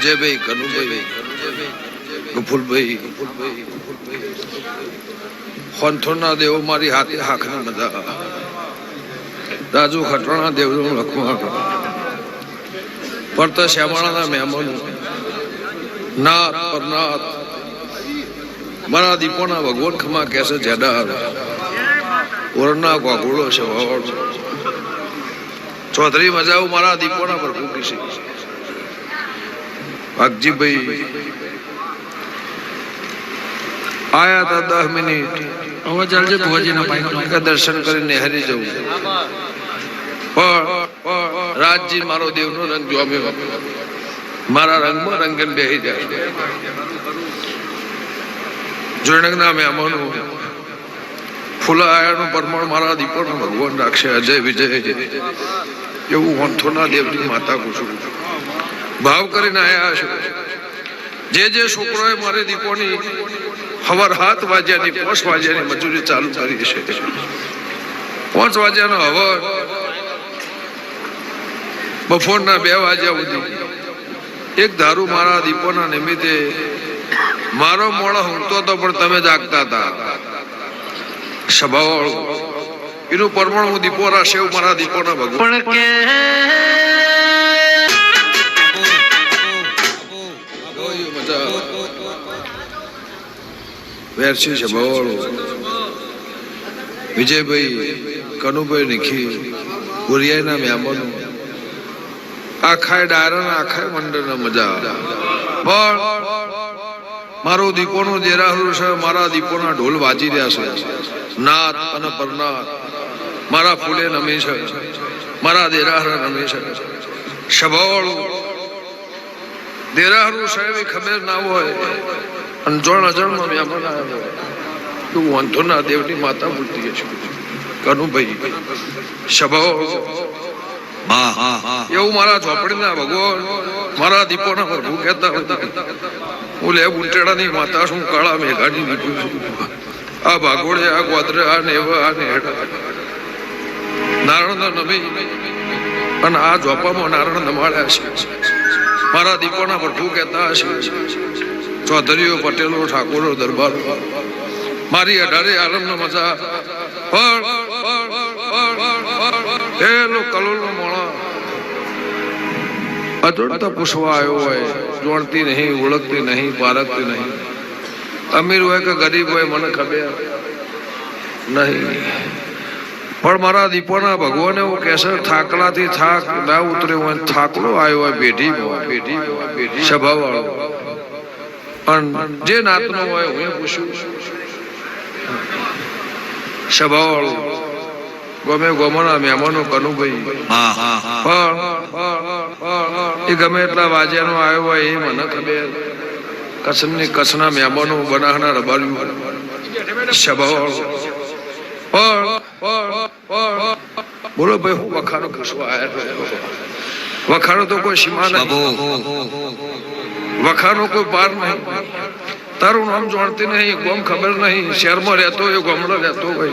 વિજયભાઈ, કનુભાઈ, ગફુલભાઈ હોનથોરના દેવો મારી હાથે હાખના બધા. રાજુ ખટવાણા દેવનું લખવા. ફરતા શ્યામાળાના મહેમાનો. નાથ પરનાથ. મારા દીપોના ભગવાન ખમા કેસે જેડાર ઓરના ગોગોળો છે. ચૌધરી મજાઓ મારા દીપોના પર કિશી વાઘજીભાઈ આયા હતા દસ મિનિટ. હવે ચાલજે ભુવાજીના દર્શન કરીને હરી જવું પણ રાજજી મારો દેવનો રંગ જોવા મેં મારા રંગમાં રંગન બેહી જાય. જોડકના મહેમાનો ફૂલાયાનું પરમાણ મારા દીપોનો ભગવાન રાખશે. અજય વિજય. એવું વંથોના દેવની માતા પૂછું. ભાવ કરીને આવ્યા છો. જે જે છોકરોએ મારી દીપોની હવાર હાથ વાગ્યાની પાંચ વાગ્યાની મજૂરી ચાલુ કરી છે. પાંચ વાગ્યાનો હવર બપોરના બે વાગ્યા સુધી. એક ધારું મારા દીપોના નિમિત્તે, મારો મોડો ઊંઘતો હતો પણ તમે જાગતા હતા. સભાવાળો એનું પરમાણુ દીપો રાશે મારા દીપોના ભગવાન. છે બવાળો વિજયભાઈ કનુભાઈ નિખી કુરિયાના મહેમાનો આખાય ડારણ આખાય મંડળ મજા પણ મારો દીપોનો દેરાહુ છે, મારા દીપોના ઢોલ વાજી રહ્યા છે. નાથ અને પરનાથ, મારા ફૂલે નમે છે. મારા દેરાહર નમે છે. સભાવાળું દેરાહરું સાહેબ ખબર ના હોય અંજણ અજણમાં મહેમાન આવ્યો. તું તું ના દેવની માતા બોલતી છે. કનુભાઈ હા એવું મારા ઝોપડીના ભગવાન મારા દીપોના પ્રભુ કહેતા હતા. હું લે ઉંટેડાની માતા શું કાળા મેઘાની નીકળું છું. આ ભાગોળે આ ગોદરે આ નેવ આ નેહડા નારાયણ નમી અને આ ઝોપામાં નારણ નમાળ્યા છે. મારા દીપોના પ્રભુ કહેતા હશે ચૌધરીઓ પટેલો ઠાકોરો દરબાર મારી અઢારે આલમનો મજા પણ એલો કલોલનો મોણા અજોડતા પૂછવા આવ્યો હોય જોણતી નહીં ઓળખતી નહીં પારખતી નહીં અમીર હોય કે ગરીબ હોય મને ખબર નહીં પણ મારા દીપોના ભગવાને એવું કહેશે થાકલાથી થાક ના ઉતર્યો હોય થાકલો આવ્યો હોય પેઢી પેઢી પેઢી સભા વાળો પણ જે નાતનો હોય હું એ પૂછ્યું સભા વાળો ગમે ગોમના મહેમાનો કનુભાઈ પણ એ ગમે એટલા વાજ્યાનો આવ્યો હોય એ મને ખબર કચ્છની કસના મહેમાનો બનાવનાર રબાર્યું સભાવાળો. પણ બોલો ભાઈ હું વખાણો આવ્યા વખાણો તો કોઈ સીમા નહીં. વખાણો કોઈ પાર નહીં. તારું નામ જાણતી નહીં ગોમ ખબર નહીં. શહેરમાં રહેતો હોય ગામડો રહેતો હોય.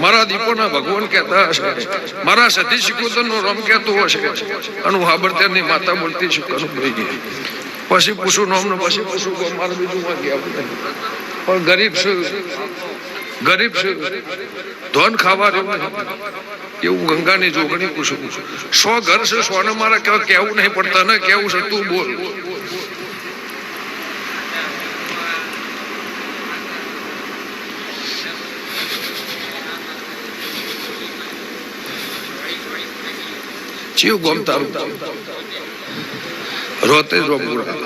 મારા દીપોના ભગવાન કહેતા હશે. મારા સતી શિકોતરનો રમ કહેતો હશે. અને હું હાબરત્યારની માતા બોલતી છું કરું ભાઈ પછી પૂછું નોમનું પછી પૂછું કે મારે બીજું માં આપણે પણ ગરીબ છે. ગરીબ છે. ધન ખાવા એવું ગંગાની જોગણી પૂછું. સો ઘર છે, સોને મારે કેવું નહીં, પણ તને કેવું છે, તું બોલ. ચિયું ગોમ રોતે જ રોમપુરા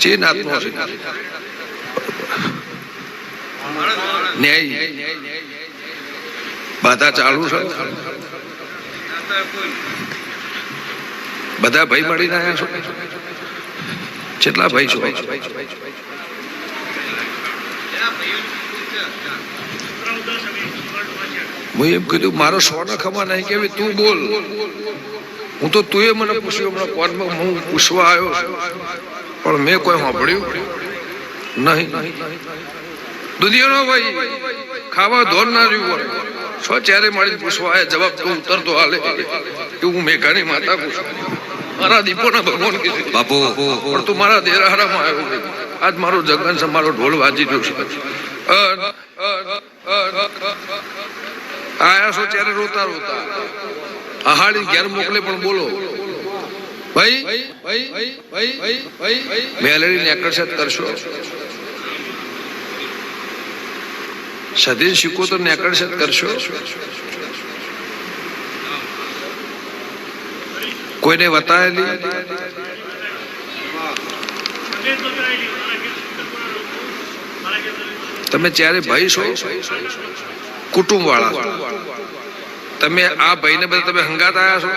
જે નાતનો છે ન્યાય. બધા ચાલુ છે. બધા ભાઈ મળીને આવ્યા છો? કેટલા ભાઈ છો? હું એમ કીધું, મારો સોના ખમા નહીં કેવી તું બોલ. હું તો તુંએ મને પૂછ્યું હમણાં કોનમાં હું પૂછવા આવ્યો છું. પણ મેં કોઈ સાંભળ્યું નહીં. દુનિયાનો ભાઈ ખાવા ધોર ના રહ્યું હોય. છો ચારે મારી પૂછવા આયા જવાબ તો ઉતરતો હાલે. કે હું મેઘાની માતા પૂછું મારા દીપોના ભગવાન કીધું. બાપુ. પણ તું મારા દેરાહારામાં આવ્યો આજ મારો જગન છે મારો ઢોલ વાજી રહ્યો છે. આયા છો ત્યારે રોતા રોતા. આહાડી ઘેર મોકલે પણ બોલો. ભાઈ ભાઈ આકર્ષિત કરશો. સધી શીખો તો આકર્ષિત કરશો. કોઈને વતાયેલી? તમે જ્યારે ભાઈ છો? કુટુંબ વાળા. તમે આ ભાઈને બધા તમે હંગાત આવ્યા છો?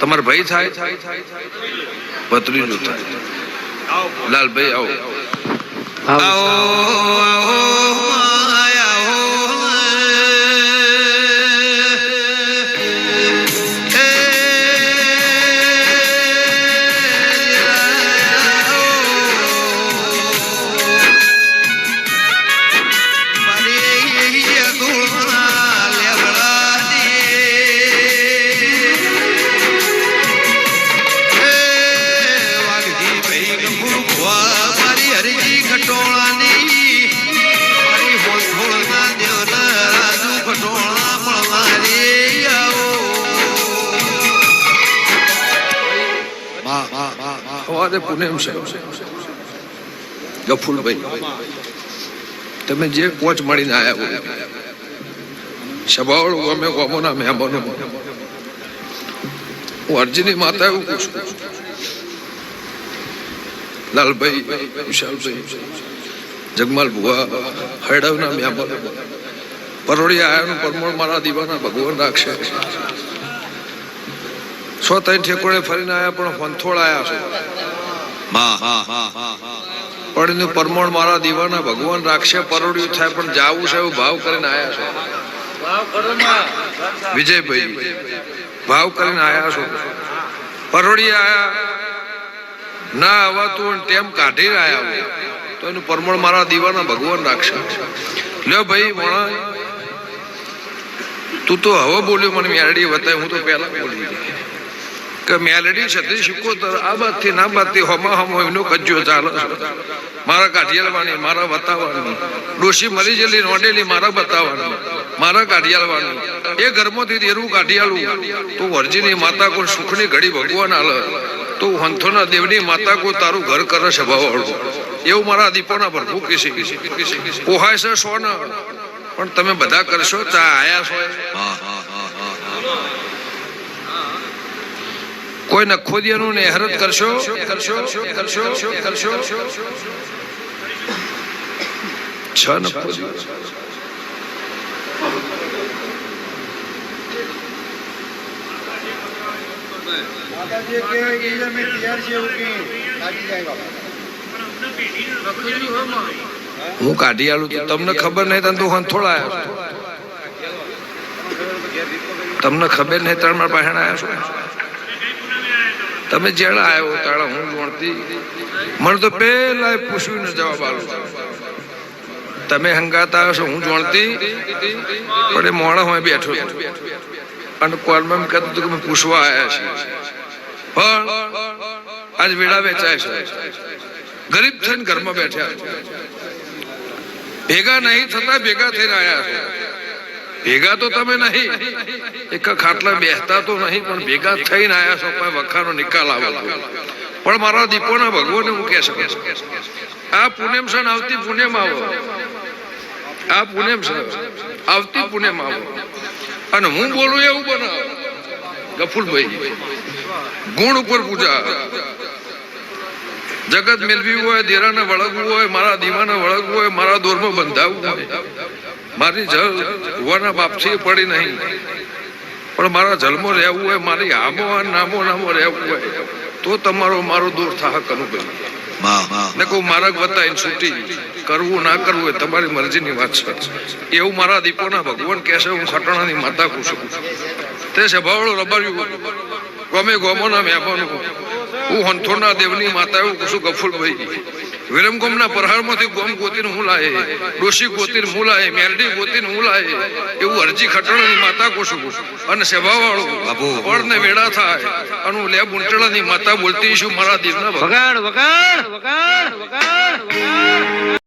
તમારો ભાઈ થાય? ભત્રીજું થાય. લાલભાઈ આવો આવો આવો. સવારે પુનેમ છે. ગફુલભાઈ તમે જે કોચ મળીને આવ્યા હોય, સભાવળ, અમે ગોમોના મહેમાનો. હું અરજીની માતા એવું કહું છું. લાલભાઈ, વિશાલભાઈ, જગમાલ ભુવા હૈડવના મહેમાનો. પરોળી આયાનું પરમોળ મારા દીવાના ભગવાન રાખશે સો ત્રણ ઠેકોડે ફરીને આવ્યા પણ ફંથોળ આવ્યા છો. પણ એનું પરમણ મારા દીવાના ભગવાન રાખશે પરોડ્યું થાય પણ જાવું છે એવું ભાવ કરીને આવ્યા છો. વિજયભાઈ ભાવ કરીને આવ્યા છો. પરોડી આયા ના આવતું હોય તેમ ટેમ કાઢીને આયા તો એનું પરમણ મારા દીવાના ભગવાન રાખશે. લ્યો ભાઈ વણા. તું તો હવે બોલ્યો મને મેરડી વતાય હું તો પહેલા બોલી કે મેલડી છત્રી શિકોતર આ બાદથી ના બાદથી હોમા હોમો એમનો કજ્જો ચાલે મારા કાઢિયાલવાની મારા બતાવવાની ડોશી મરી જેલી નોંધેલી મારા બતાવવાની મારા કાઢિયાલવાની એ ઘરમાંથી દેરું કાઢિયાલું. તો વર્જીની માતા કોઈ સુખની ઘડી ભગવાન આલે. તો હંથોના દેવની માતા કોઈ તારું ઘર કરે છે, ભાવાળું. એવું મારા દીપોના પ્રભુ કીશે પોહાય છે સોના. પણ તમે બધા કરશો, ચા આયા છો? કોઈને ખોદિયાનું ને હરત કરશો? કરશો કરશો કરશો ન માતાજી કે એટલે મેં તૈયાર છે એવું હું કાઢી આલું તો તમને ખબર નહીં, તને દુકાન થોડા આવ્યો તમને ખબર નહીં ત્રણ મારા પાસે આવ્યા છું? તમે જેણે આવ્યો તાળા હું જોણતી મને તો પહેલા પૂછ્યું જવાબ આલો. તમે હંગાત આવ્યો છો, હું જોણતી પણ એ મોણા હું બેઠો. અને કોલમાં એમ કહેતું હતું કે પૂછવા આવ્યા છીએ. પણ આજ વેળા વેચાય છે. ગરીબ થઈને ઘરમાં બેઠ્યા ભેગા નહીં થતા, ભેગા થઈને આવ્યા છો. ભેગા તો તમે નહીં. એક ખાટલા બેસતા તો નહીં, પણ ભેગા થઈને આયા છો, કોઈ વખાનો નિકાલ આવે તો. પણ મારા દીપોના ભગવાને હું કહે શકું આ પુણ્યમ સન આવતી પુણ્યમ આવો. આ પુણ્યમ સન આવતી પુણ્યમ આવો. અને હું બોલું એવું બનાવો. ગફુલભાઈ, ગુણ ઉપર પૂજા. જગત મેળવ્યું હોય, દેરાને વળગવું હોય, મારા દીવાને વળગવું હોય, મારા દોરમાં બંધાવવું હોય. મારી જળ બાપસી બાપથી પડી નહીં. પણ મારા જલમો રહેવું હોય, મારી અને નામો નામો રહેવું હોય, તો તમારો મારો દૂર થાહ કરું ભાઈ ને કહું, મારા બતાવીને છૂટી કરવું ના કરવું એ તમારી મરજીની વાત છે. એવું મારા દીપોના ભગવાન કહેશે હું ખટણાની માતા કહું છું. તે સભાવળો રબાર્યું, ગમે ગોમોના મહેમાનો. હું હંથોના દેવની માતા એવું કહું છું ગફુરભાઈ વિરમગોમના પ્રહારમાંથી ગોમ ગોતીને હું લાય ડોશી ગોતીને હું લાય મેરડી ગોતીને હું લાય એવું અરજી ખટણની માતા કોશું અને સેવાવાળો. પડને વેડા થાય અને હું લે બુંટણાની માતા બોલતી છું મારા દીવના વગાડ વગાડ વગાડ વગાડ.